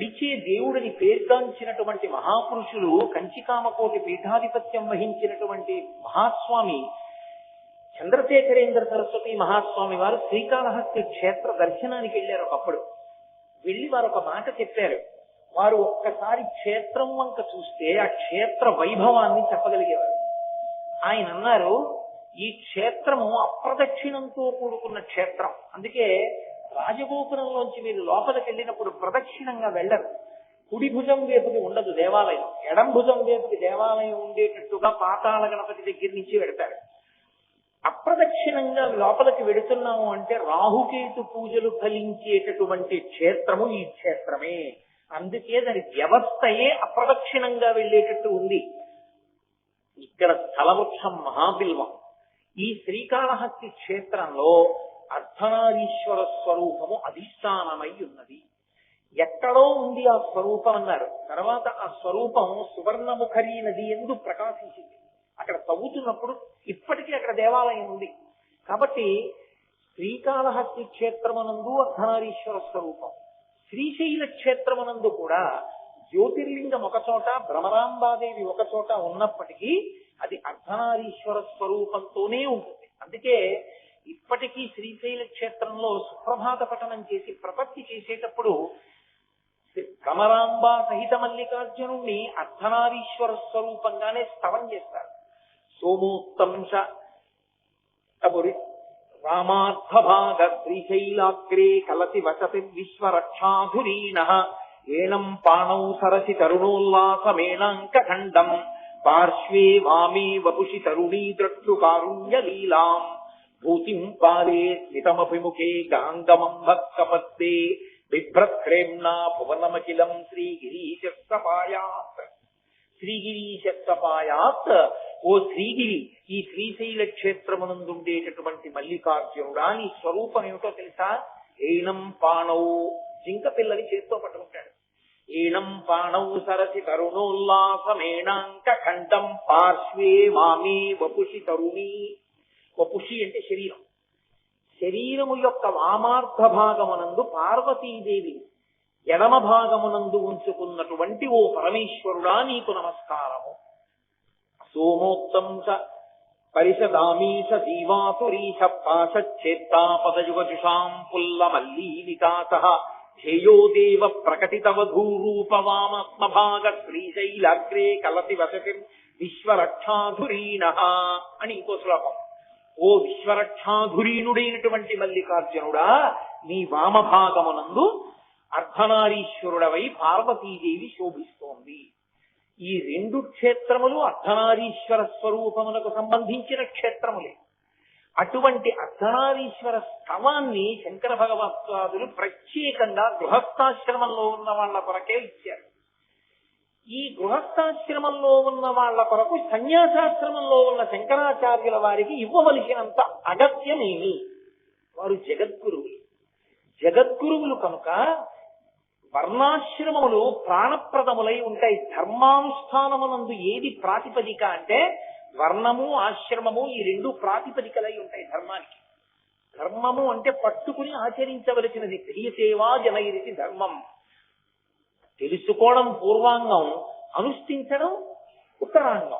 నడిచే దేవుడిని పేర్గాంచినటువంటి మహాపురుషులు కంచికామకోటి పీఠాధిపత్యం వహించినటువంటి మహాస్వామి చంద్రశేఖరేంద్ర సరస్వతి మహాస్వామి వారు శ్రీకాళహస్తి క్షేత్ర దర్శనానికి వెళ్ళారు ఒకప్పుడు. వెళ్ళి వారు ఒక మాట చెప్పారు. వారు ఒక్కసారి క్షేత్రం వంక చూస్తే ఆ క్షేత్ర వైభవాన్ని చెప్పగలిగేవారు. ఆయన అన్నారు ఈ క్షేత్రము అప్రదక్షిణంతో కూడుకున్న క్షేత్రం. అందుకే రాజగోపురంలోంచి మీరు లోపలికి వెళ్ళినప్పుడు ప్రదక్షిణంగా వెళ్ళరు. కుడి భుజం వేపుకి ఉండదు దేవాలయం. ఎడం భుజం వేపుకి దేవాలయం ఉండేటట్టుగా పాతాళ గణపతి దగ్గర నుంచి వెడతారు. అప్రదక్షిణంగా లోపలికి వెడుతున్నాము అంటే రాహుకేతు పూజలు ఫలించేటటువంటి క్షేత్రము ఈ క్షేత్రమే. అందుకే దాని వ్యవస్థయే అప్రదక్షిణంగా వెళ్ళేటట్టు ఉంది. ఇక్కడ స్థలవృక్షం మహాబిల్వం. ఈ శ్రీకాళహస్తి క్షేత్రంలో అర్ధనారీశ్వర స్వరూపము అధిష్టానమై ఉన్నది. ఎక్కడో ఉంది ఆ స్వరూపం అన్నారు. తర్వాత ఆ స్వరూపం సువర్ణముఖరీ నది ఎందు ప్రకాశించింది. అక్కడ తవ్వుతున్నప్పుడు ఇప్పటికీ అక్కడ దేవాలయం ఉంది. కాబట్టి శ్రీకాళహస్తి క్షేత్రమునందు అర్ధనారీశ్వర స్వరూపం. శ్రీశైల క్షేత్రమునందు కూడా జ్యోతిర్లింగం ఒక చోట భ్రమరాంబాదేవి ఒక చోట ఉన్నప్పటికీ అది అర్ధనారీశ్వర స్వరూపంతోనే ఉంటుంది. అందుకే ఇప్పటికీ శ్రీశైల క్షేత్రంలో సుప్రభాత పఠనం చేసి ప్రపత్తి చేసేటప్పుడు కమరాంబా సహిత మల్లికార్జునుణ్ణి అర్ధనారీశ్వర స్వరూపంగానే స్తవం చేస్తారు. సోమోత్తంశ రామార్థభాగ శ్రీశైలాగ్రే కలసి వసతి విశ్వరక్షాధురీణ ఏనం పాణౌ సరసి తరుణోల్లాసమేణాంక ఖండం పార్శ్వే వామే వపుషి తరుణీ ద్రక్షు కారుణ్యలీలాం లీలాం భూతిం పాలే స్మితమభిముఖే గాంగమం భక్తపత్తే బిభ్రత్రేమ్నా భువనమఖిలం శ్రీగిరీశస్తపాయాత్ శ్రీగిరీశస్తపాయాత్ ఓ శ్రీగిరి ఈ శ్రీశైల క్షేత్రమునందుండేటటువంటి మల్లికార్జునుడా నీ స్వరూపం ఏమిటో తెలుసా? ఏనం పాణౌ జింక పిల్లని చేత్తో పట్టుకుంటాడు. ఏనం పాణౌ సరసి తరుణోల్లాసమేణాంక ఖండం పార్శ్వే మామే వపుషి తరుణీ. వపుషి అంటే శరీరం. శరీరము యొక్క వామార్థ భాగమునందు పార్వతీదేవి ఎడమ భాగమునందు ఉంచుకున్నటువంటి ఓ పరమేశ్వరుడా నీకు నమస్కారము. సోమోక్తం స పరిషదామీష జీవాసురీశ పాశచ్చేత్తాపదయుగజుషాం పుల్ల మల్లీ వికాస ధ్యేయో దేవ ప్రకటితవధూరూపవామస్మభాగ శ్రీశైలాగ్రే కలసి వసతి విశ్వరక్షాధురీణ అని ఇంకో శ్లోకం. ఓ విశ్వరక్షాధురీనుడైనటువంటి మల్లికార్జునుడా నీ వామభాగమునందు అర్ధనారీశ్వరుడవై పార్వతీదేవి శోభిస్తోంది. ఈ రెండు క్షేత్రములు అర్ధనారీశ్వర స్వరూపములకు సంబంధించిన క్షేత్రములే. అటువంటి అర్ధనారీశ్వర స్థవాన్ని శంకర భగవత్పాదులు ప్రత్యేకంగా గృహస్థాశ్రమంలో ఉన్న వాళ్ళ కొరకే ఇచ్చారు. ఈ గృహస్థాశ్రమంలో ఉన్న వాళ్ళ కొరకు సన్యాసాశ్రమంలో ఉన్న శంకరాచార్యుల వారికి ఇవ్వవలసినంత అగత్యమేమి? వారు జగద్గురువులు. జగద్గురువులు కనుక వర్ణాశ్రమములు ప్రాణప్రదములై ఉంటాయి. ధర్మానుష్ఠానమునందు ఏది ప్రాతిపదిక అంటే వర్ణము ఆశ్రమము ఈ రెండు ప్రాతిపదికలై ఉంటాయి ధర్మానికి. ధర్మము అంటే పట్టుకుని ఆచరించవలసినది. తెలియసేవా జనయిది ధర్మం. తెలుసుకోవడం పూర్వాంగం అనుష్ఠించడం ఉత్తరాంగం.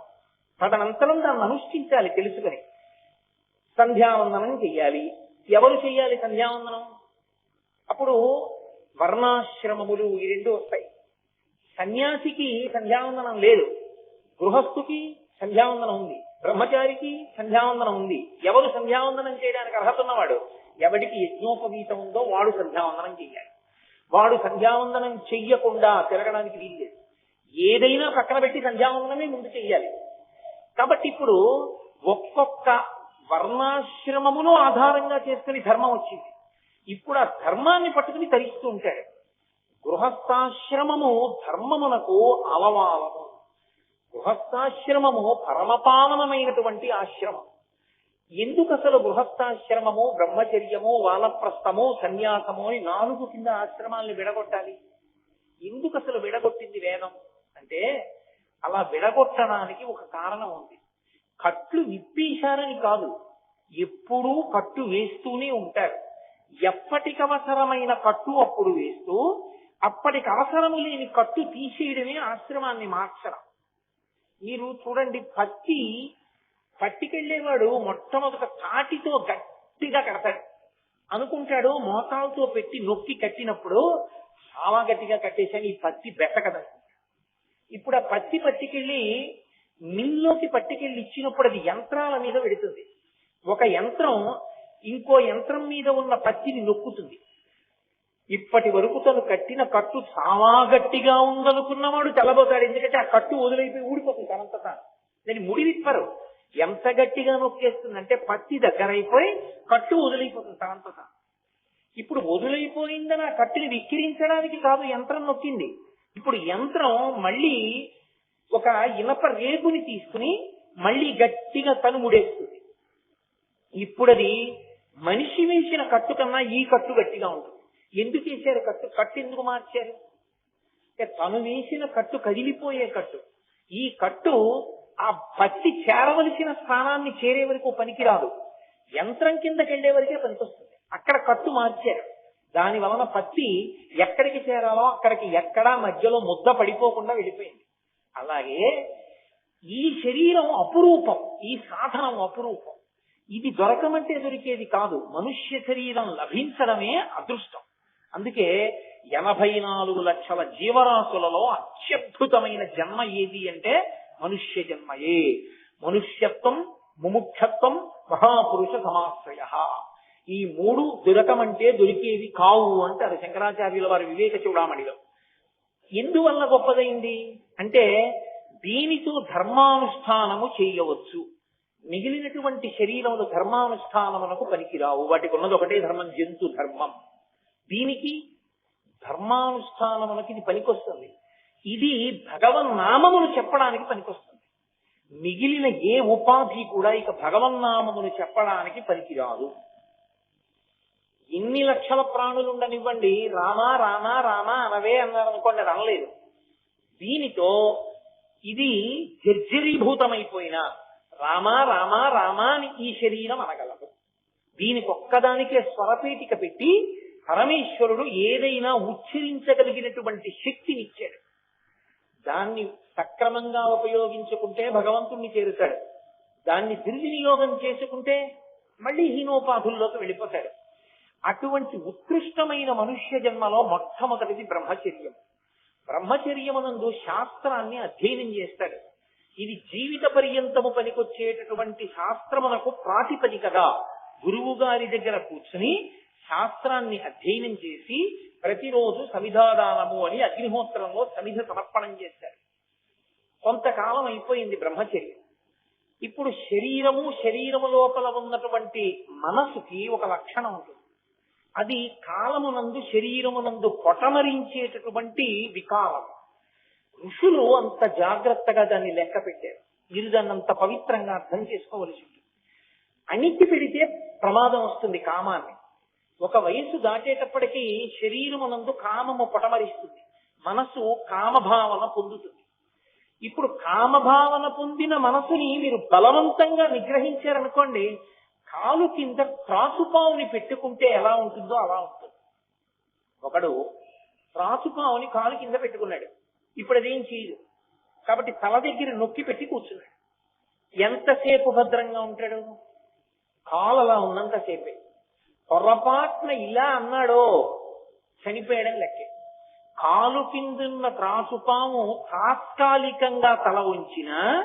తదనంతరం దాన్ని అనుష్ఠించాలి తెలుసుకుని. సంధ్యావందనం చెయ్యాలి. ఎవరు చెయ్యాలి సంధ్యావందనం? అప్పుడు వర్ణాశ్రమములు ఈ రెండు వస్తాయి. సన్యాసికి సంధ్యావందనం లేదు. గృహస్థుకి సంధ్యావందనం ఉంది. బ్రహ్మచారికి సంధ్యావందనం ఉంది. ఎవరు సంధ్యావందనం చేయడానికి అర్హత ఉన్నవాడు? ఎవడికి యజ్ఞోపవీతం ఉందో వాడు సంధ్యావందనం చేయాలి వాడు సంధ్యావందనం చెయ్యకుండా తిరగడానికి వీల్లేదు ఏదైనా పక్కన పెట్టి సంధ్యావందనమే ముందు చెయ్యాలి. కాబట్టి ఇప్పుడు ఒక్కొక్క వర్ణాశ్రమమును ఆధారంగా చేసుకుని ధర్మం వచ్చింది. ఇప్పుడు ఆ ధర్మాన్ని పట్టుకుని తరిస్తూ ఉంటాడు. గృహస్థాశ్రమము ధర్మమునకు అవవాలము గృహస్థాశ్రమము పరమపావనమైనటువంటి ఆశ్రమం. ఎందుకు అసలు గృహస్థాశ్రమము బ్రహ్మచర్యము వానప్రస్థము సన్యాసము అని నాలుగు కింద ఆశ్రమాలను విడగొట్టాలి? ఎందుకు అసలు విడగొట్టింది వేదం? అంటే అలా విడగొట్టడానికి ఒక కారణం ఉంది. కట్లు విప్పేశారని కాదు ఎప్పుడూ కట్టు వేస్తూనే ఉంటారు. ఎప్పటికవసరమైన కట్టు అప్పుడు వేస్తూ అప్పటికి అవసరం లేని కట్టు తీసేయడమే ఆశ్రమాన్ని మార్చడం. మీరు చూడండి పత్తి పట్టికెళ్ళేవాడు మొట్టమొదట తాటితో గట్టిగా కడతాడు. అనుకుంటాడు మోతాలతో పెట్టి నొక్కి కట్టినప్పుడు చాలా గట్టిగా కట్టేశాను ఈ పత్తి బెట్టకదనుకుంటాడు ఇప్పుడు ఆ పత్తి పట్టికెళ్ళి మిల్లోకి పట్టికెళ్ళి ఇచ్చినప్పుడు అది యంత్రాల మీద పెడుతుంది. ఒక యంత్రం ఇంకో యంత్రం మీద ఉన్న పత్తిని నొక్కుతుంది. ఇప్పటి వరకు తను కట్టిన కట్టు చాలా గట్టిగా ఉందనుకున్నవాడు తెల్లబోతాడు ఎందుకంటే ఆ కట్టు వదిలైపోయి ఊడిపోతుంది తనంతటా. దాన్ని ముడివిప్పరు. ఎంత గట్టిగా నొక్కేస్తుందంటే పత్తి దగ్గరైపోయి కట్టు వదిలైపోతుంది తనంతటా. ఇప్పుడు వదిలిపోయిందని ఆ కట్టుని విక్కిరించడానికి కాదు యంత్రం నొక్కింది. ఇప్పుడు యంత్రం మళ్ళీ ఒక ఇనప రేపుని తీసుకుని మళ్ళీ గట్టిగా తను ముడేస్తుంది. ఇప్పుడు అది మనిషి వేసిన కట్టు కన్నా ఈ కట్టు గట్టిగా ఉంటుంది. ఎందుకు వేశారు కట్టు? కట్టు ఎందుకు మార్చారు? తను వేసిన కట్టు కదిలిపోయే కట్టు. ఈ కట్టు ఆ పత్తి చేరవలసిన స్థానాన్ని చేరే వరకు పనికిరాదు. యంత్రం కిందకి వెళ్ళే వరకే పనికొస్తుంది అక్కడ కట్టు మార్చారు. దాని వలన పత్తి ఎక్కడికి చేరాలో అక్కడికి ఎక్కడా మధ్యలో ముద్ద పడిపోకుండా వెళ్ళిపోయింది. అలాగే ఈ శరీరం అపురూపం ఈ సాధనం అపురూపం. ఇది దొరకమంటే దొరికేది కాదు. మనుష్య శరీరం లభించడమే అదృష్టం. అందుకే ఎనభై నాలుగు లక్షల జీవరాశులలో అత్యద్భుతమైన జన్మ ఏది అంటే మనుష్య జన్మయే మనుష్యత్వం ముముక్షత్వం మహాపురుష సమాశ్రయ. ఈ మూడు దొరకమంటే దొరికేవి కావు అంటారు శంకరాచార్యుల వారి వివేక చూడామణిలో. ఎందువల్ల గొప్పదైంది? అంటే దీనితో ధర్మానుష్ఠానము చేయవచ్చు. మిగిలినటువంటి శరీరములు ధర్మానుష్ఠానమునకు పనికిరావు. వాటికి ఉన్నది ఒకటే ధర్మం జంతు ధర్మం. దీనికి ధర్మానుష్ఠానమునకి ఇది పనికొస్తుంది. ఇది భగవన్నామమును చెప్పడానికి పనికొస్తుంది. మిగిలిన ఏ ఉపాధి కూడా ఇక భగవన్నామమును చెప్పడానికి పనికిరాదు. ఎన్ని లక్షల ప్రాణులు ఉండనివ్వండి రామా రామా రామా అనవే అన్నారు అనుకోండి అనలేదు. దీనితో ఇది జర్జరీభూతమైపోయిన రామా రామా రామా అని ఈ శరీరం అనగలదు. దీనికి ఒక్కదానికే స్వరపేటిక పెట్టి పరమేశ్వరుడు ఏదైనా ఉచ్చరించగలిగినటువంటి శక్తినిచ్చాడు. దాన్ని సక్రమంగా ఉపయోగించుకుంటే భగవంతుణ్ణి చేరుతాడు. దాన్ని దుర్వినియోగం చేసుకుంటే మళ్ళీ హీనోపాధుల్లోకి వెళ్ళిపోతాడు. అటువంటి ఉత్కృష్టమైన మనుష్య జన్మలో మొట్టమొదటిది బ్రహ్మచర్యం. బ్రహ్మచర్యమునందు శాస్త్రాన్ని అధ్యయనం చేస్తాడు. ఇది జీవిత పర్యంతము పనికొచ్చేటటువంటి శాస్త్రమునకు ప్రాతిపదికగా గురువు గారి దగ్గర కూర్చుని శాస్త్రాన్ని అధ్యయనం చేసి ప్రతిరోజు సమిధాదానము అని అగ్నిహోత్రంలో సమిధ సమర్పణం చేశారు. కొంతకాలం అయిపోయింది బ్రహ్మచర్యం. ఇప్పుడు శరీరము శరీరము లోపల ఉన్నటువంటి మనసుకి ఒక లక్షణం ఉంటుంది. అది కాలమునందు శరీరమునందు పొటమరించేటటువంటి వికారం. ఋషులు అంత జాగ్రత్తగా దాన్ని లెక్క పెట్టారు. మీరు దాన్ని అంత పవిత్రంగా అర్థం చేసుకోవలసి ఉంటుంది. అణికి పెడితే ప్రమాదం వస్తుంది కామాన్ని. ఒక వయస్సు దాటేటప్పటికీ శరీరమునందు కామము పొటమరిస్తుంది. మనసు కామభావన పొందుతుంది. ఇప్పుడు కామభావన పొందిన మనసుని మీరు బలవంతంగా నిగ్రహించారనుకోండి కాలు కింద త్రాసుపావుని పెట్టుకుంటే ఎలా ఉంటుందో అలా ఉంటుంది. ఒకడు త్రాసుపావుని కాలు కింద పెట్టుకున్నాడు. ఇప్పుడు అదేం చేయదు కాబట్టి తల దగ్గర నొక్కి పెట్టి కూర్చున్నాడు. ఎంతసేపు భద్రంగా ఉంటాడు? కాలు అలా ఉన్నంతసేపే. పొరపాటున ఇలా అన్నాడో చనిపోయడం లెక్కే. కాలు కిందున్న త్రాసుపాము తాత్కాలికంగా తల ఉంచిన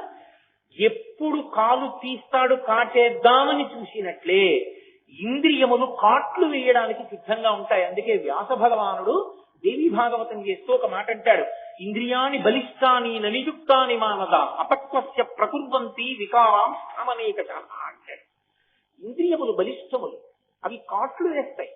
ఎప్పుడు కాలు తీస్తాడు కాటేద్దామని చూసినట్లే ఇంద్రియములు కాట్లు వేయడానికి సిద్ధంగా ఉంటాయి. అందుకే వ్యాస భగవానుడు దేవి భాగవతం చేస్తూ ఒక మాట అంటాడు. ఇంద్రియాని బలిష్టాని నలియుక్తాని మానద అపక్వస్య ప్రకుర్వంతి వికారాం స్థామనేక అంటాడు. ఇంద్రియములు బలిష్టములు. అవి కాట్లు వేస్తాయి.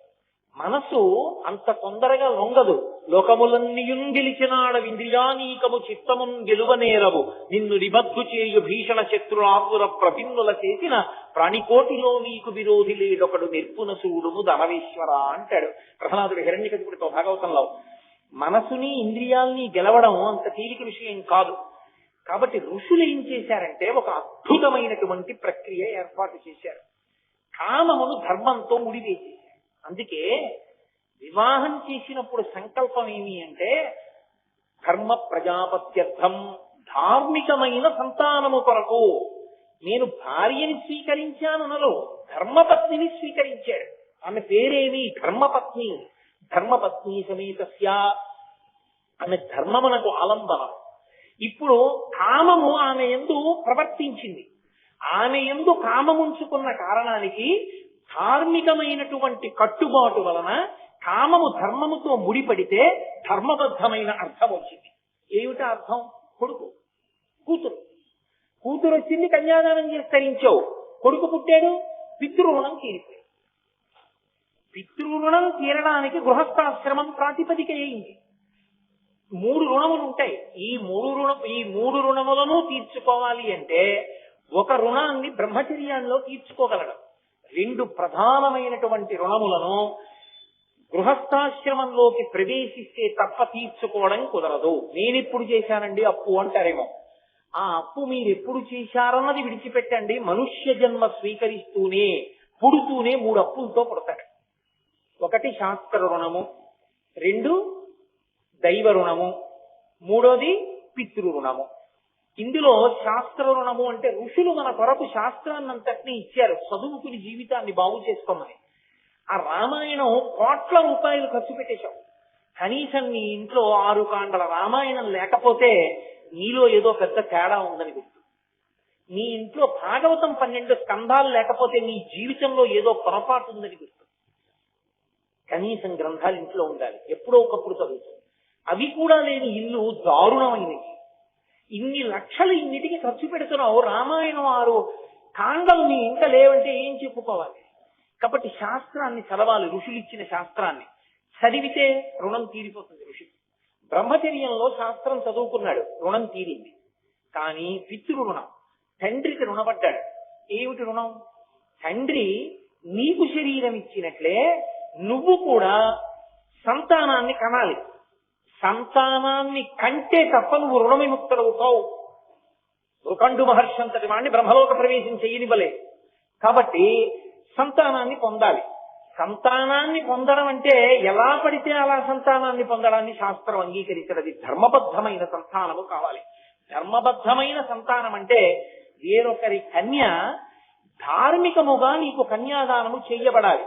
మనసు అంత తొందరగా లొంగదు. లోకములన్నీయున్ గెలిచినాడ ఇంద్రియానీకము చిత్తమున్ గెలువనేరవు నిన్ను నిబద్ధు చేయు భీషణ శత్రులాపుర ప్రపిన్నుల చేసిన ప్రాణికోటిలో నీకు విరోధి లేడొకడు నిర్పున సూడుము ధనవేశ్వర అంటాడు. ప్రహ్లాదుడు హిరణ్యకశిపుడితో భాగవతంలో మనసుని ఇంద్రియాల్ని గెలవడం అంత తేలిక విషయం కాదు. కాబట్టి ఋషులు ఏం చేశారంటే ఒక అద్భుతమైనటువంటి ప్రక్రియ ఏర్పాటు చేశారు. కామమును ధర్మంతో ముడివేసేశారు అందుకే వివాహం చేసినప్పుడు సంకల్పం ఏమి అంటే ధర్మ ప్రజాపత్యర్థం ధార్మికమైన సంతానము కొరకు నేను భార్యని స్వీకరించాననలో ధర్మపత్నిని స్వీకరించాడు. ఆమె పేరేమి? ధర్మపత్ని. ధర్మపత్ని సమేతస్య. ఆమె ధర్మమునకు ఆలంబనం. ఇప్పుడు కామము ఆమె ఎందు ప్రవర్తించింది. ఆమె ఎందు కామముంచుకున్న కారణానికి ధార్మికమైనటువంటి కట్టుబాటు వలన కామము ధర్మముతో ముడిపడితే ధర్మబద్ధమైన అర్థం వచ్చింది. ఏమిటా అర్థం? కొడుకు. కూతురు. కూతురు వచ్చింది కన్యాదానం చేసి తరించావు కొడుకు పుట్టాడు? పితృరుణం తీరిపోయింది. పితృరుణం తీరడానికి గృహస్థాశ్రమం ప్రాతిపదిక అయింది. మూడు రుణములు ఉంటాయి ఈ మూడు రుణం ఈ మూడు రుణములను తీర్చుకోవాలి అంటే ఒక రుణాన్ని బ్రహ్మచర్యంలో తీర్చుకోగలడు. రెండు ప్రధానమైనటువంటి రుణములను గృహస్థాశ్రమంలోకి ప్రవేశిస్తే తప్ప తీర్చుకోవడం కుదరదు. నేనెప్పుడు చేశానండి అప్పు అంటారేమో. ఆ అప్పు మీరెప్పుడు చేశారన్నది విడిచిపెట్టండి. మనుష్య జన్మ స్వీకరిస్తూనే పుడుతూనే మూడు అప్పులతో పుడతాడు. ఒకటి శాస్త్ర రుణము రెండు దైవ రుణము మూడోది పితృ రుణము. ఇందులో శాస్త్ర రుణము అంటే ఋషులు మన కొరకు శాస్త్రాన్నంతటినీ ఇచ్చారు. చదువుకుని జీవితాన్ని బాగు చేసుకోమని. ఆ రామాయణం కోట్ల రూపాయలు ఖర్చు పెట్టేశావు కనీసం నీ ఇంట్లో ఆరు కాండల రామాయణం లేకపోతే నీలో ఏదో పెద్ద తేడా ఉందని గుర్తు. నీ ఇంట్లో భాగవతం పన్నెండు స్కంధాలు లేకపోతే నీ జీవితంలో ఏదో పొరపాటు ఉందని గుర్తు. కనీసం గ్రంథాలు ఇంట్లో ఉండాలి. ఎప్పుడో ఒకప్పుడు చదువుతుంది అవి కూడా లేని ఇల్లు దారుణమైనవి. ఇన్ని లక్షలు ఇన్నిటికి ఖర్చు పెడుతున్నావు? రామాయణం ఆరు. కాండలు నీ ఇంట లేవంటే ఏం చెప్పుకోవాలి? కాబట్టి శాస్త్రాన్ని చదవాలి ఋషులు ఇచ్చిన శాస్త్రాన్ని. చదివితే రుణం తీరిపోతుంది ఋషి బ్రహ్మచర్యంలో శాస్త్రం చదువుకున్నాడు రుణం తీరింది. కానీ పితృ రుణం. తండ్రికి రుణపడ్డాడు. ఏమిటి రుణం? తండ్రి నీకు శరీరం ఇచ్చినట్లే నువ్వు కూడా సంతానాన్ని కనాలి. సంతానాన్ని కంటే తప్ప నువ్వు రుణ విముక్తుడవు రుకండు మహర్షి అంతటి వాడిని బ్రహ్మలోక ప్రవేశం చేయనివ్వలే. కాబట్టి సంతానాన్ని పొందాలి. సంతానాన్ని పొందడం అంటే ఎలా పడితే అలా సంతానాన్ని పొందడాన్ని శాస్త్రం అంగీకరించినది. ధర్మబద్ధమైన సంతానము కావాలి. ధర్మబద్ధమైన సంతానం అంటే వేరొకరి కన్య ధార్మికముగా నీకు కన్యాదానము చేయబడాలి.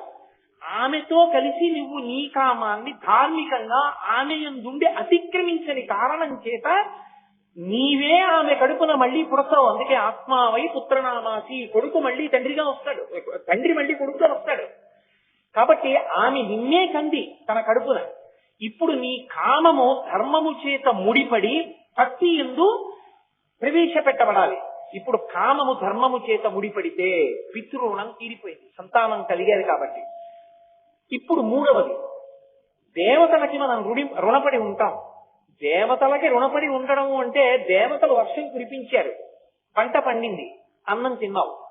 ఆమెతో కలిసి నువ్వు నీ కామాన్ని ధార్మికంగా ఆమె ఎందుండి అతిక్రమించని కారణం చేత నీవే ఆమె కడుపున మళ్ళీ పుడతావు. అందుకే ఆత్మావై పుత్రనామాసి కొడుకు మళ్ళీ తండ్రిగా వస్తాడు. తండ్రి మళ్ళీ కొడుకుగా వస్తాడు. కాబట్టి ఆమె నిన్నే కంది తన కడుపున. ఇప్పుడు నీ కామము ధర్మము చేత ముడిపడి భక్తి ఎందు ప్రవేశపెట్టబడాలి. ఇప్పుడు కామము ధర్మము చేత ముడిపడితే పితృణం తీరిపోయింది. సంతానం కలిగేది కాబట్టి. ఇప్పుడు మూడవది. దేవతలకి మనం రుణి రుణపడి ఉంటాం. దేవతలకి రుణపడి ఉండడం అంటే దేవతలు వర్షం కురిపించారు. పంట పండింది. అన్నం తిన్నావు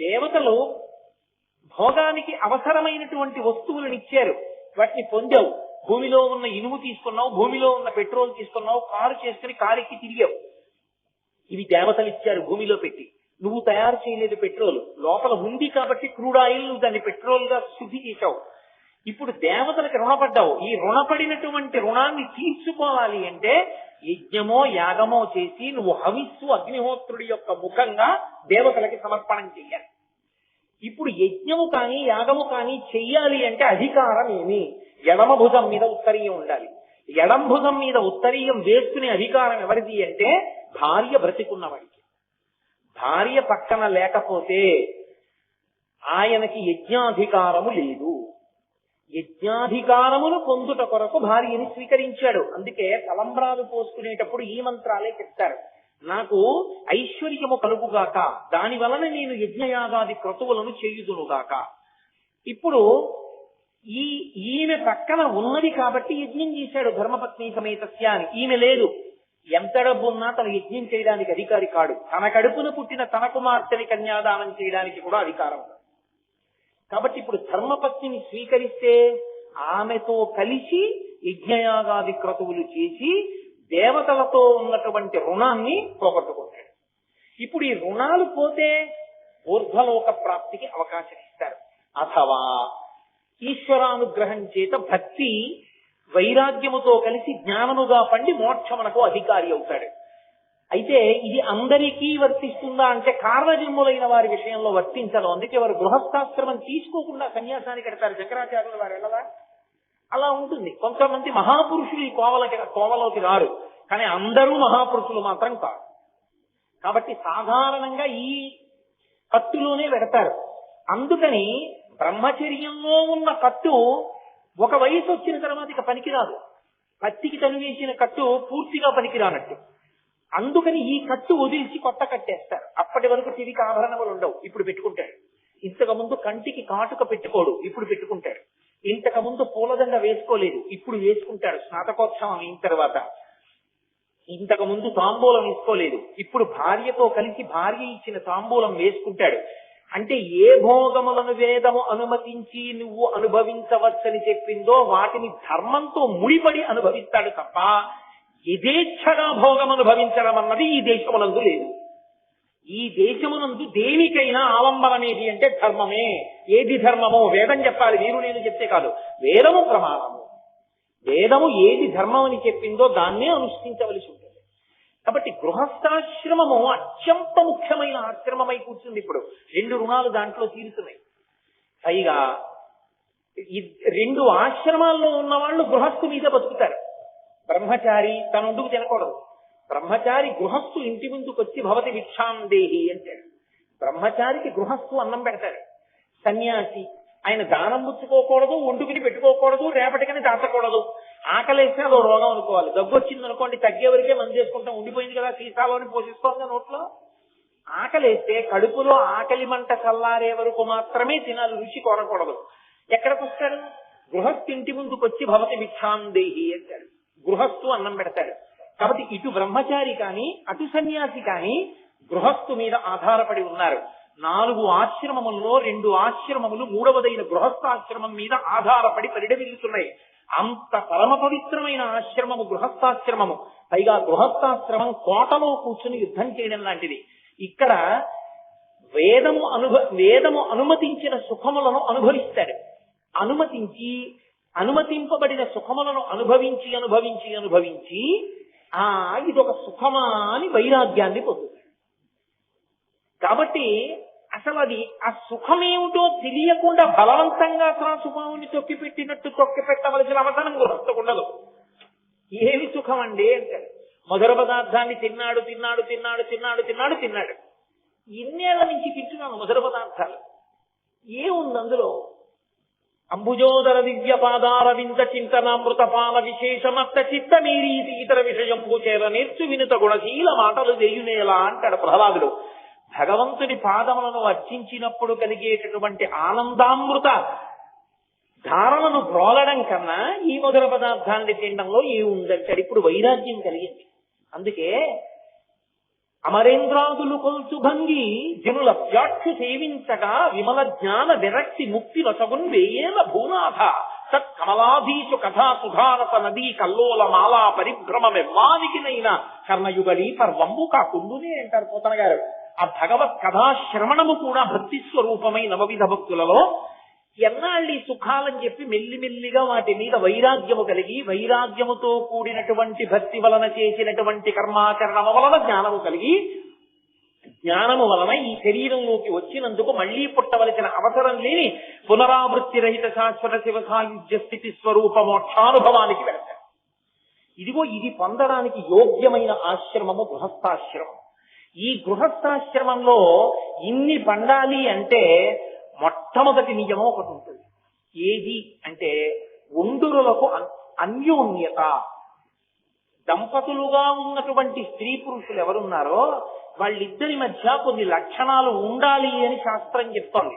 దేవతలు భోగానికి అవసరమైనటువంటి వస్తువులను ఇచ్చారు. వాటిని పొందావు. భూమిలో ఉన్న ఇనుము తీసుకున్నావు భూమిలో ఉన్న పెట్రోల్ తీసుకున్నావు కారు చేసుకుని కారెక్కి తిరిగావు. ఇవి దేవతలు ఇచ్చారు భూమిలో పెట్టి. నువ్వు తయారు చేయలేదు పెట్రోల్. లోపల ఉంది కాబట్టి క్రూడ్ ఆయిల్ నువ్వు దాన్ని పెట్రోల్గా శుద్ధి చేశావు. ఇప్పుడు దేవతలకు రుణపడ్డావు. ఈ రుణపడినటువంటి రుణాన్ని తీర్చుకోవాలి అంటే యజ్ఞమో యాగమో చేసి నువ్వు హవిస్సు అగ్నిహోత్రుడి యొక్క ముఖంగా దేవతలకి సమర్పణం చెయ్యాలి. ఇప్పుడు యజ్ఞము కానీ యాగము కానీ చెయ్యాలి అంటే అధికారం ఏమి? ఎడమ భుజం మీద ఉత్తరీయం ఉండాలి. ఎడం భుజం మీద ఉత్తరీయం వేసుకునే అధికారం ఎవరిది అంటే భార్య బ్రతికున్నవాడికి. భార్య పక్కన లేకపోతే ఆయనకి యజ్ఞాధికారము లేదు. యజ్ఞాధికారమును పొందుట కొరకు భార్యని స్వీకరించాడు. అందుకే తలంబ్రాలు పోసుకునేటప్పుడు ఈ మంత్రాలే చెప్తారు. నాకు ఐశ్వర్యము కలుగుగాక దాని వలన నేను యజ్ఞయాగాది క్రతువులను చేయుదునుగాక. ఇప్పుడు ఈ ఈమె పక్కన ఉన్నది కాబట్టి యజ్ఞం చేశాడు ధర్మపత్ని సమేతస్య అని ఈమె లేదు. ఎంత డబ్బు ఉన్నా తను యజ్ఞం చేయడానికి అధికారి కాడు. తన కడుపున పుట్టిన తన కుమార్తెని కన్యాదానం చేయడానికి కూడా అధికారం. ఉంది. కాబట్టి ఇప్పుడు ధర్మపత్నిని స్వీకరిస్తే ఆమెతో కలిసి యజ్ఞయాగాది క్రతువులు చేసి దేవతలతో ఉన్నటువంటి రుణాన్ని పోగొట్టుకుంటాడు. ఇప్పుడు ఈ రుణాలు పోతే ఊర్ధ్వలోక ప్రాప్తికి అవకాశం ఇస్తారు. అథవా ఈశ్వరానుగ్రహం చేత భక్తి వైరాగ్యముతో కలిసి జ్ఞానముగా పండి మోక్షమునకు అధికారి అవుతాడు. అయితే ఇది అందరికీ వర్తిస్తుందా అంటే కార్వజన్ములైన వారి విషయంలో వర్తించదు. అందుకే వారు గృహస్థాశ్రమం తీసుకోకుండా సన్యాసానికి కడతారు. శంకరాచార్యుల వారు వెళ్ళదా అలా ఉంటుంది. కొంతమంది మహాపురుషులు ఈ కోవలకి కోవలోకి రారు. కానీ అందరూ మహాపురుషులు మాత్రం కాదు కాబట్టి సాధారణంగా ఈ కత్తులోనే పెడతారు. అందుకని బ్రహ్మచర్యంలో ఉన్న కట్టు ఒక వయసు వచ్చిన తర్వాత ఇక పనికిరాదు. కత్తికి తనువేసిన కట్టు పూర్తిగా పనికిరానట్టు. అందుకని ఈ కట్టు వదిలిచి కొత్త కట్టేస్తారు. అప్పటి వరకు తిరిగి ఆభరణములు ఉండవు. ఇప్పుడు పెట్టుకుంటాడు. ఇంతకు ముందు కంటికి కాటుక పెట్టుకోడు. ఇప్పుడు పెట్టుకుంటాడు. ఇంతకు ముందు పూలదండ వేసుకోలేదు. ఇప్పుడు వేసుకుంటాడు. స్నాతకోత్సవం అయిన తర్వాత. ఇంతకు ముందు తాంబూలం వేసుకోలేదు. ఇప్పుడు భార్యతో కలిసి భార్య ఇచ్చిన తాంబూలం వేసుకుంటాడు. అంటే ఏ భోగములను వేదము అనుమతించి నువ్వు అనుభవించవచ్చని చెప్పిందో వాటిని ధర్మంతో ముడిపడి అనుభవిస్తాడు తప్ప యథేచ్ఛగా భోగం అనుభవించడం అన్నది ఈ దేశమునందు లేదు. ఈ దేశమునందు దేనికైనా ఆలంబనమేది అంటే ధర్మమే. ఏది ధర్మమో వేదం చెప్పాలి మీరు నేను చెప్తే కాదు. వేదము ప్రమాణము. వేదము ఏది ధర్మం అని చెప్పిందో దాన్నే అనుష్ఠించవలసి ఉంటుంది. కాబట్టి గృహస్థాశ్రమము అత్యంత ముఖ్యమైన ఆశ్రమమై కూర్చుంది ఇప్పుడు. రెండు రుణాలు దాంట్లో తీరుతున్నాయి. పైగా రెండు ఆశ్రమాల్లో ఉన్న వాళ్ళు గృహస్థు మీద బతుకుతారు. బ్రహ్మచారి తన ముందుకు తినకూడదు. బ్రహ్మచారి గృహస్థు ఇంటి ముందుకు వచ్చి భవతి భిక్షాం దేహి అంటాడు. బ్రహ్మచారికి గృహస్థు అన్నం పెడతాడు. సన్యాసి ఆయన దానం పుచ్చుకోకూడదు ఒండుకుని పెట్టుకోకూడదు రేపటికని దాచకూడదు. ఆకలేస్తే అదో రోగం అనుకోవాలి. దగ్గు వచ్చింది అనుకోండి తగ్గే వరకే మంది చేసుకుంటాం ఉండిపోయింది కదా సీసాలోని పోషిస్తోంది నోట్లో. ఆకలేస్తే కడుపులో ఆకలి మంట చల్లారే వరకు మాత్రమే తినాలి రుచి కోరకూడదు. ఎక్కడికి వస్తాడు గృహస్థు ఇంటి ముందుకు వచ్చి భవతి భిక్షాం దేహి అంటాడు. గృహస్థు అన్నం పెడతాడు కాబట్టి ఇటు బ్రహ్మచారి కానీ అటు సన్యాసి కానీ గృహస్థు మీద ఆధారపడి ఉన్నారు. నాలుగు ఆశ్రమములో రెండు ఆశ్రమములు మూడవదైన గృహస్థాశ్రమం మీద ఆధారపడి పరిడవిల్లుతున్నాయి అంత పరమ పవిత్రమైన ఆశ్రమము గృహస్థాశ్రమము. పైగా గృహస్థాశ్రమం కోటలో కూర్చుని యుద్ధం చేయడం లాంటిది. ఇక్కడ వేదము అనుభ వేదము అనుమతించిన సుఖములను అనుభవిస్తాడు అనుమతించి అనుమతింపబడిన సుఖములను అనుభవించి అనుభవించి అనుభవించి ఆ ఇదొక సుఖమా అని వైరాగ్యాన్ని పొందుతాడు. కాబట్టి అసలు అది ఆ సుఖమేమిటో తెలియకుండా బలవంతంగా త్రాసుపావుని తొక్కి పెట్టినట్టు తొక్కి పెట్టవలసిన అవసరం ఉండదు ఏమి సుఖం అండి అంటాడు మధుర పదార్థాన్ని తిన్నాడు తిన్నాడు తిన్నాడు తిన్నాడు తిన్నాడు తిన్నాడు. ఇన్నేళ్ళ నుంచి తింటున్నాను మధుర పదార్థాలు. ఏముంది అందులో? అంబుజోదర దివ్య పాదారవింద చింతనామృత పాల విశేషమత్త చిత్త మీరీతి ఇతర విషయం చేర నేర్చు వినుత గుణశీల మాటలు చేయునేలా అంటాడు ప్రహ్లాదుడు భగవంతుని పాదములను అర్చించినప్పుడు కలిగేటటువంటి ఆనందామృత ధారణను ప్రోలడం కన్నా ఈ మధుర పదార్థాన్ని తినడంలో ఏ ఉందంటాడు ఇప్పుడు వైరాగ్యం కలిగింది. అందుకే అమరేంద్రాదులు కొల్చు భంగి జనుల ప్యాక్షు సేవించగా విమల జ్ఞాన విరక్తి ముక్తి రసగున్ వేయేల భూనాథ. సత్ కమలాధీచు కథా సుధారత నదీ కల్లోల మాలా పరిభ్రమమెవ్వానికినైనా కర్ణయుగళి పర్వంబు కాకుండునే అంటారు పోతన గారు ఆ భగవత్ కథా శ్రవణము కూడా భక్తి స్వరూపమై నవవిధ భక్తులలో ఎన్నాళ్ళు ఈ సుఖాలని చెప్పి మెల్లిమెల్లిగా వాటి మీద వైరాగ్యము కలిగి వైరాగ్యముతో కూడినటువంటి భక్తి వలన చేసినటువంటి కర్మాచరణ వలన జ్ఞానము కలిగి జ్ఞానము వలన ఈ శరీరంలోకి వచ్చినందుకు మళ్ళీ పుట్టవలసిన అవసరం లేని పునరావృత్తి రహిత శాశ్వత శివ సాయుధ్య స్థితి స్వరూప మోక్షానుభవానికి వెళతారు. ఇదిగో ఇది పొందడానికి యోగ్యమైన ఆశ్రమము గృహస్థాశ్రమం. ఈ గృహస్థాశ్రమంలో ఇన్ని పండాలి అంటే మొట్టమొదటి నియమం ఒకటి ఉంటుంది. ఏది అంటే ఒండురులకు అన్యోన్యత. దంపతులుగా ఉన్నటువంటి స్త్రీ పురుషులు ఎవరున్నారో వాళ్ళిద్దరి మధ్య కొన్ని లక్షణాలు ఉండాలి అని శాస్త్రం చెప్తోంది.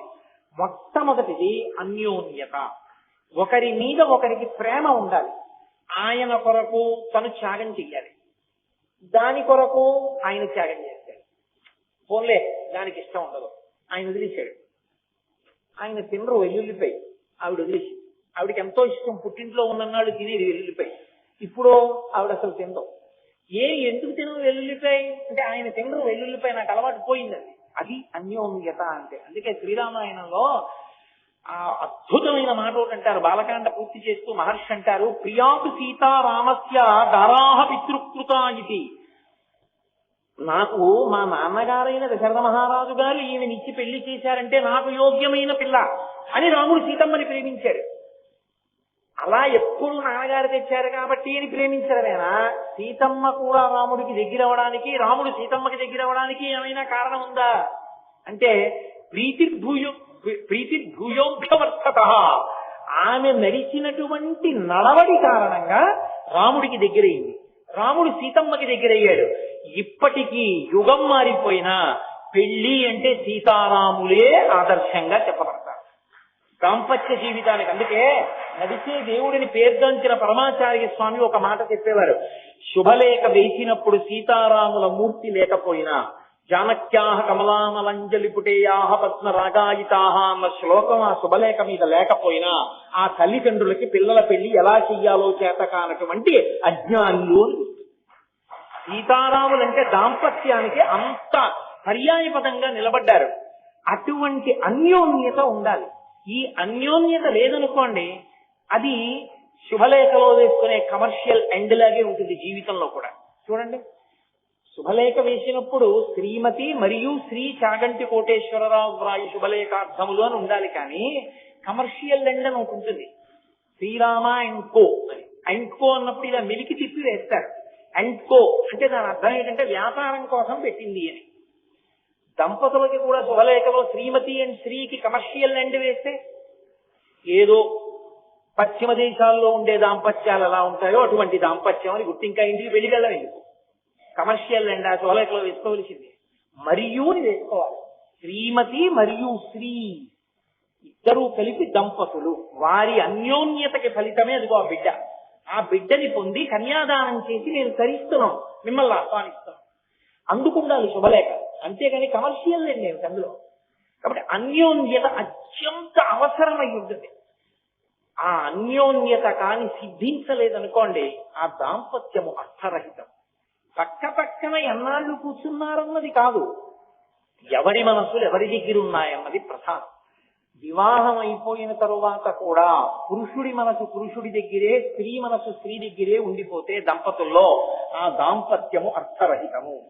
మొట్టమొదటిది అన్యోన్యత. ఒకరి మీద ఒకరికి ప్రేమ ఉండాలి. ఆయన కొరకు తను త్యాగం చెయ్యాలి. దాని కొరకు ఆయన త్యాగం చేస్తాడు పోన్లే దానికి ఇష్టం ఉండదు. ఆయన వదిలేశాడు. ఆయన తినరు వెల్లుల్లిపై ఆవిడ వదిలేసి. ఆవిడకి ఎంతో ఇష్టం. పుట్టింట్లో ఉన్ననాడు తినేది వెల్లుల్లిపాయి. ఇప్పుడు ఆవిడ అసలు తినదు ఏ ఎందుకు తినవు వెల్లుల్లిపాయ? అంటే ఆయన తినరు వెల్లుల్లిపాయ. నాకు అలవాటు పోయిందండి అది. అన్యోన్యత అంటే. అందుకే శ్రీరామాయణంలో ఆ అద్భుతమైన మాట ఒకటి అంటారు. బాలకాండ పూర్తి చేస్తూ మహర్షి అంటారు ప్రియాపు సీతారామస్య దారాహ పితృకృత ఇది నాకు మా నాన్నగారైన దశరథ మహారాజు గారు ఈయననిచ్చి పెళ్ళి చేశారంటే నాకు యోగ్యమైన పిల్ల అని రాముడు సీతమ్మని ప్రేమించాడు. అలా ఎప్పుడు నాన్నగారు తెచ్చారు కాబట్టి అని ప్రేమించడమేనా? సీతమ్మ కూడా రాముడికి దగ్గరవడానికి రాముడు సీతమ్మకి దగ్గరవడానికి ఏమైనా కారణం ఉందా? అంటే ప్రీతి భూయో ప్రీతి భూయోభ్యవర్తత ఆమె నడిచినటువంటి నడవడి కారణంగా రాముడికి దగ్గరయింది రాముడు సీతమ్మకి దగ్గరయ్యాడు. ఇప్పటికీ యుగం మారిపోయినా పెళ్ళి అంటే సీతారాములే ఆదర్శంగా చెప్పబడతారు. దాంపత్య జీవితానికి అందుకే నడిచే దేవుడిని పేర్దంచిన పరమాచార్య స్వామి ఒక మాట చెప్పేవారు. శుభలేఖ వేసినప్పుడు సీతారాముల మూర్తి లేకపోయినా జానక్యాహ కమలామలంజలి పుటేయాహ పద్మ రాగాయితాహ అన్న శ్లోకం ఆ శుభలేఖ మీద లేకపోయినా ఆ తల్లిదండ్రులకి పిల్లల పెళ్ళి ఎలా చెయ్యాలో చేత కానటువంటి అజ్ఞానులు అని సీతారాములంటే దాంపత్యానికి అంత పర్యాయపదంగా నిలబడ్డారు. అటువంటి అన్యోన్యత ఉండాలి. ఈ అన్యోన్యత లేదనుకోండి అది శుభలేఖలో వేసుకునే కమర్షియల్ ఎండ్ లాగే ఉంటుంది జీవితంలో కూడా. చూడండి. శుభలేఖ వేసినప్పుడు శ్రీమతి మరియు శ్రీ చాగంటి కోటేశ్వరరావు వ్రాయి శుభలేఖార్థములు అని ఉండాలి కానీ కమర్షియల్ ఎండ్ అని ఒకటి ఉంటుంది. శ్రీరామ అండ్ కో అని. అండ్ కో అన్నప్పుడు ఇలా మిలికి తిప్పి వేస్తారు. అండ్ కో అంటే దాని అర్థం ఏంటంటే వ్యాపారం కోసం పెట్టింది అని. దంపతులకి కూడా శుభలేఖలో శ్రీమతి అండ్ శ్రీకి కమర్షియల్ ఎండ్ వేస్తే ఏదో పశ్చిమ దేశాల్లో ఉండే దాంపత్యాలు ఎలా ఉంటాయో అటువంటి దాంపత్యం అని గుర్తు ఇంకా ఇంటికి వెళ్ళగలం ఎందుకు? కమర్షియల్ ఎండ్ ఆ శుభలేఖలో వేసుకోవలసింది. మరియు అని వేసుకోవాలి. శ్రీమతి మరియు శ్రీ ఇద్దరూ కలిపి దంపతులు. వారి అన్యోన్యతకి ఫలితమే అదిగో ఆ బిడ్డ. ఆ బిడ్డని పొంది కన్యాదానం చేసి నేను తరిస్తున్నాం మిమ్మల్ని ఆహ్వానిస్తాం అందుకుండాలి శుభలేఖ. అంతేగాని కమర్షియల్ లేదు నేను అందులో. కాబట్టి అన్యోన్యత అత్యంత అవసరమై ఉంటుంది. ఆ అన్యోన్యత కాని సిద్ధించలేదనుకోండి ఆ దాంపత్యము అర్థరహితం. పక్క పక్కన ఎన్నాళ్ళు కూర్చున్నారన్నది కాదు. ఎవరి మనసులు ఎవరి దగ్గర ఉన్నాయన్నది ప్రధానం. వివాహం అయిపోయిన తరువాత కూడా పురుషుడి మనసు పురుషుడి దగ్గరే స్త్రీ మనసు స్త్రీ దగ్గరే ఉండిపోతే దంపతుల్లో ఆ దాంపత్యము అర్థరహితము.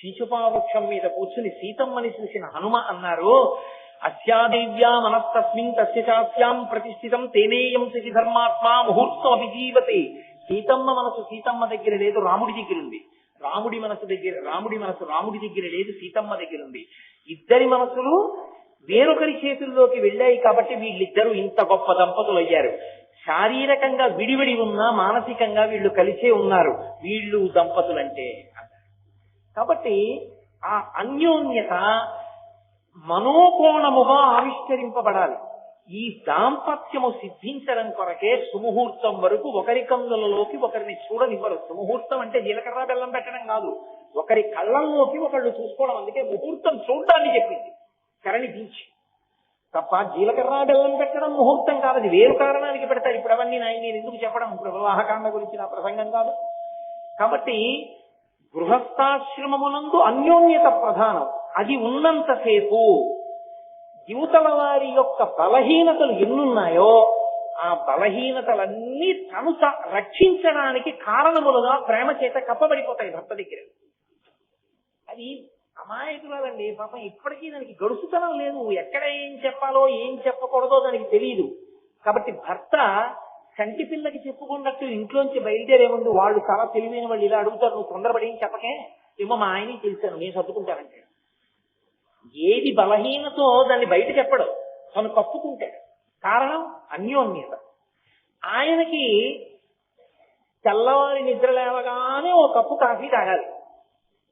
శిశుపావృక్షం మీద కూర్చుని సీతమ్మని చూసిన హనుమ అన్నారు అస్యాదేవ్యా మనస్తస్మిన్ తస్య చాస్యాం ప్రతిష్ఠితం తేనేయం శశి ధర్మాత్మ ముహూర్తం అభిజీవతే. సీతమ్మ మనసు సీతమ్మ దగ్గర లేదు రాముడి దగ్గర ఉంది. రాముడి మనసు దగ్గర రాముడి మనసు రాముడి దగ్గర లేదు సీతమ్మ దగ్గర ఉంది. ఇద్దరి మనసులు వేరొకరి చేతుల్లోకి వెళ్ళాయి కాబట్టి వీళ్ళిద్దరూ ఇంత గొప్ప దంపతులు అయ్యారు. శారీరకంగా విడివిడి ఉన్నా మానసికంగా వీళ్ళు కలిసే ఉన్నారు. వీళ్ళు దంపతులంటే కాబట్టి ఆ అన్యోన్యత మనోకోణముగా ఆవిష్కరింపబడాలి. ఈ దాంపత్యము సిద్ధించడం కొరకే సుముహూర్తం వరకు ఒకరి కన్నులలోకి ఒకరిని చూడనివ్వరు. సుముహూర్తం అంటే జీలకర్ర బెల్లం పెట్టడం కాదు. ఒకరి కళ్ళల్లోకి ఒకళ్ళు చూసుకోవడం. అందుకే ముహూర్తం చూడడాన్ని చెప్పింది. కరణి దించి తప్ప జీలకర్ర బెల్లం పెట్టడం ముహూర్తం కాదు అది వేరు కారణానికి పెడతారు. ఇప్పుడు అవన్నీ నాయన నేను ఎందుకు చెప్పడం? ఇప్పుడు వివాహకాండ గురించి నా ప్రసంగం కాదు. కాబట్టి గృహస్థాశ్రమమునందు అన్యోన్యత ప్రధానం. అది ఉన్నంతసేపు యువతల వారి యొక్క బలహీనతలు ఎన్నున్నాయో ఆ బలహీనతలన్నీ తను రక్షించడానికి కారణములుగా ప్రేమ చేత కప్పబడిపోతాయి భర్త దగ్గర. అది అమాయకురాలండి పాపం ఇప్పటికీ దానికి గడుసుతనం లేదు. ఎక్కడ ఏం చెప్పాలో ఏం చెప్పకూడదో దానికి తెలియదు కాబట్టి భర్త కంటి పిల్లకి చెప్పుకున్నట్టు ఇంట్లోంచి బయలుదేరే ముందు వాళ్ళు చాలా తెలివైన వాళ్ళు ఇలా అడుగుతారు నువ్వు తొందరపడి ఏం చెప్పకే? ఏమో మా ఆయనకి తెలిసాను నేను సర్దుకుంటానంటాడు ఏది బలహీనతో దాన్ని బయట చెప్పడు తను కప్పుకుంటాడు కారణం అన్యోన్యత. ఆయనకి తెల్లవారి నిద్ర లేవగానే ఓ కప్పు కాఫీ తాగాలి.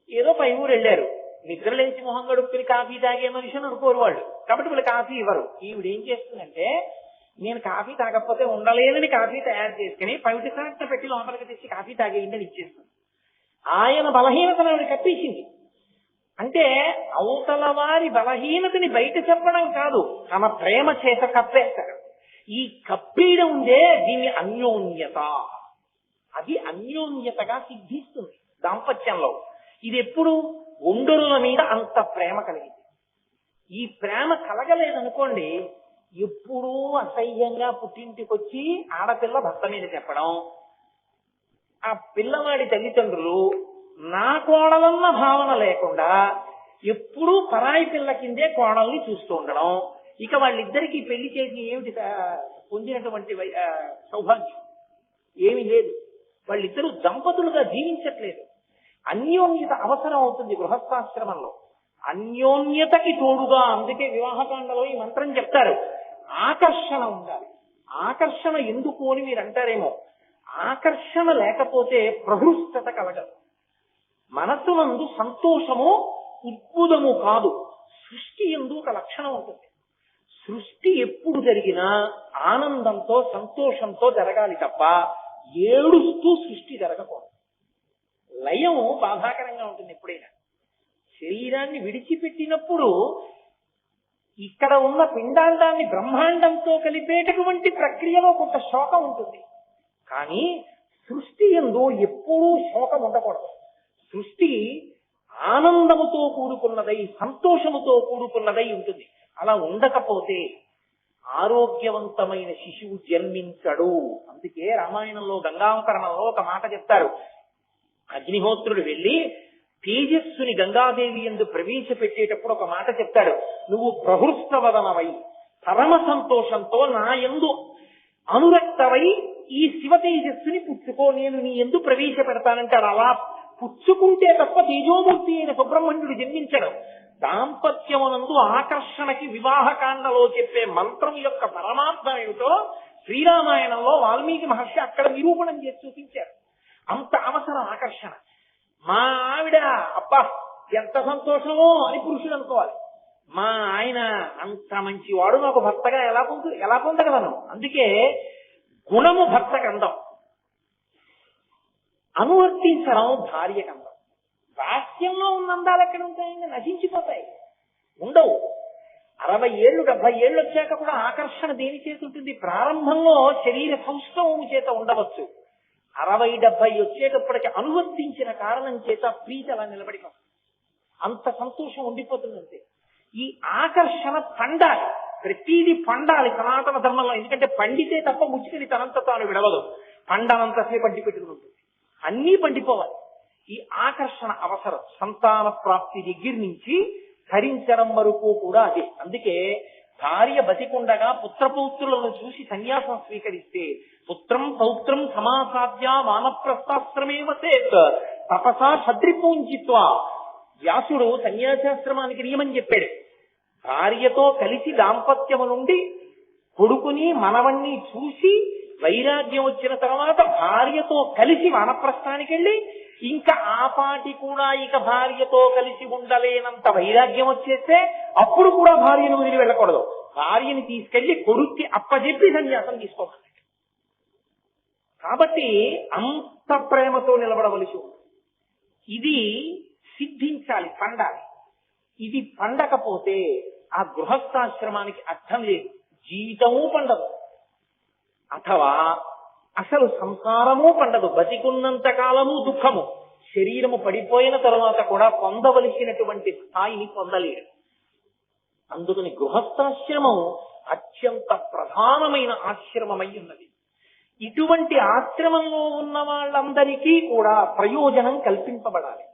ఏదో పై ఊరు వెళ్ళారు. నిద్రలేచి మొహం గడుపుకుని కాఫీ తాగే మనిషి అని అనుకోరు వాళ్ళు. కాబట్టి వీళ్ళు కాఫీ ఇవ్వరు. ఈవిడ ఏం చేస్తుందంటే నేను కాఫీ తాగకపోతే ఉండలేనని కాఫీ తయారు చేసుకుని పవిటి సాట్ట పెట్టి లోపలికి తెచ్చి కాఫీ తాగేయండి అని ఇచ్చేస్తుంది. ఆయన బలహీనతను ఆవిడ కప్పేసింది అంటే అవతల వారి బలహీనతని బయట చెప్పడం కాదు తమ ప్రేమ చేత కప్పేస్తారు. ఈ కప్పేయడం ఉందే దీని అన్యోన్యత. అది అన్యోన్యతగా సిద్ధిస్తుంది దాంపత్యంలో. ఇది ఎప్పుడు? ఒండరుల మీద అంత ప్రేమ కలిగింది. ఈ ప్రేమ కలగలేదనుకోండి ఎప్పుడూ అసహ్యంగా పుట్టింటికొచ్చి ఆడపిల్ల భర్త మీద చెప్పడం ఆ పిల్లవాడి తల్లిదండ్రులు నా కోడలన్న భావన లేకుండా ఎప్పుడూ పరాయి పిల్ల కిందే కోడల్ని చూస్తూ ఉండడం ఇక వాళ్ళిద్దరికీ పెళ్ళి చేసి ఏమిటి పొందినటువంటి సౌభాగ్యం? ఏమీ లేదు. వాళ్ళిద్దరూ దంపతులుగా జీవించట్లేదు. అన్యోన్యత అవసరం అవుతుంది గృహస్థాశ్రమంలో. అన్యోన్యతకి తోడుగా అందుకే వివాహకాండలో ఈ మంత్రం చెప్తారు. ఆకర్షణ ఉండాలి. ఆకర్షణ ఎందుకు అని మీరు అంటారేమో ఆకర్షణ లేకపోతే ప్రహృష్టత కలగదు. మనస్సునందు సంతోషము ఉద్భుతము కాదు. సృష్టి ఎందు ఒక లక్షణం ఉంటుంది. సృష్టి ఎప్పుడు జరిగినా ఆనందంతో సంతోషంతో జరగాలి తప్ప ఏడుస్తూ సృష్టి జరగకూడదు. లయం బాధాకరంగా ఉంటుంది ఎప్పుడైనా. శరీరాన్ని విడిచిపెట్టినప్పుడు ఇక్కడ ఉన్న పిండాండాన్ని బ్రహ్మాండంతో కలిపేటటువంటి ప్రక్రియలో కొంత శోకం ఉంటుంది. కానీ సృష్టి ఎందు ఎప్పుడూ శోకం ఉండకూడదు. సృష్టి ఆనందముతో కూడుకున్నదై సంతోషముతో కూడుకున్నదై ఉంటుంది. అలా ఉండకపోతే ఆరోగ్యవంతమైన శిశువు జన్మించడు. అందుకే రామాయణంలో గంగావతరణంలో ఒక మాట చెప్తారు. అగ్నిహోత్రుడు వెళ్ళి తేజస్సుని గంగాదేవి ఎందు ప్రవేశపెట్టేటప్పుడు ఒక మాట చెప్తాడు. నువ్వు ప్రహృష్టవదనమై పరమ సంతోషంతో నా ఎందు అనురక్తవై ఈ శివ తేజస్సుని పుచ్చుకో నేను నీ ఎందు ప్రవేశపెడతానంటాడు. అలా పుచ్చుకుంటే తప్ప తేజోమూర్తి అయిన సుబ్రహ్మణ్యుడు జన్మించడు. దాంపత్యమునందు ఆకర్షణకి వివాహకాండలో చెప్పే మంత్రం యొక్క పరమార్థం ఏమిటో శ్రీరామాయణంలో వాల్మీకి మహర్షి అక్కడ నిరూపణం చేసి చూపించారు. అంత అవసరం ఆకర్షణ. మా ఆవిడ అబ్బా ఎంత సంతోషమో అని పురుషుడు అనుకోవాలి. మా ఆయన అంత మంచి వాడు నాకు భర్తగా ఎలా పొందు ఎలా పొందగలను? అందుకే గుణము భర్త అందం అనువర్తించడం భార్య అందం బాహ్యంలో ఉన్న అందాలు ఎక్కడ ఉంటాయండి నశించిపోతాయి. ఉండవు. అరవై ఏళ్ళు డెబ్బై ఏళ్ళు వచ్చాక కూడా ఆకర్షణ దేని చేతి ఉంటుంది? ప్రారంభంలో శరీర సౌష్ఠవము చేత ఉండవచ్చు. అరవై డెబ్బై వచ్చేటప్పటికి అనువర్తించిన కారణం చేత ప్రీతి అలా నిలబడి అంత సంతోషం ఉండిపోతుందంటే ఈ ఆకర్షణ పండాలి. ప్రతిదీ పండాలి. సనాతన ధర్మంలో. ఎందుకంటే పండితే తప్ప ముచ్చుకని తనంత తాను విడవదు. పండనంతసేపు పండి పెట్టుకుని ఉంటుంది అన్నీ పండిపోవాలి. ఈ ఆకర్షణ అవసరం. సంతాన ప్రాప్తి దగ్గర నుంచి ధరించడం వరకు కూడా అదే. అందుకే భార్య బతికుండగా పుత్రపౌత్రులను చూసి సన్యాసం స్వీకరిస్తే పుత్రం పౌత్రం సమాసాద్య వానప్రస్థాశ్రమే వసేత్ తపసా షద్రిపూంచిత్వా వ్యాసుడు సన్యాసాశ్రమానికి నియమం చెప్పాడు. భార్యతో కలిసి దాంపత్యము నుండి కొడుకుని మనవణ్ణి చూసి వైరాగ్యం వచ్చిన తర్వాత భార్యతో కలిసి వానప్రస్థానికి వెళ్ళి ఇంకా ఆపాటి కూడా ఇక భార్యతో కలిసి ఉండలేనంత వైరాగ్యం వచ్చేస్తే అప్పుడు కూడా భార్యను వదిలి వెళ్ళకూడదు భార్యని తీసుకెళ్ళి కొడుక్కి అప్పజెప్పి సన్యాసం తీసుకోవాలి. కాబట్టి అంత ప్రేమతో నిలబడవలసి ఉంది ఇది సిద్ధించాలి పండాలి. ఇది పండకపోతే ఆ గృహస్థాశ్రమానికి అర్థం లేదు. జీవితము పండదు. అథవా అసలు సంసారము పండదు. బతికున్నంత కాలము దుఃఖము. శరీరము పడిపోయిన తరువాత కూడా పొందవలసినటువంటి స్థాయిని పొందలేడు. అందుకని గృహస్థాశ్రమం అత్యంత ప్రధానమైన ఆశ్రమమై ఉన్నది. ఇటువంటి ఆశ్రమంలో ఉన్న వాళ్ళందరికీ కూడా ప్రయోజనం కల్పింపబడాలి.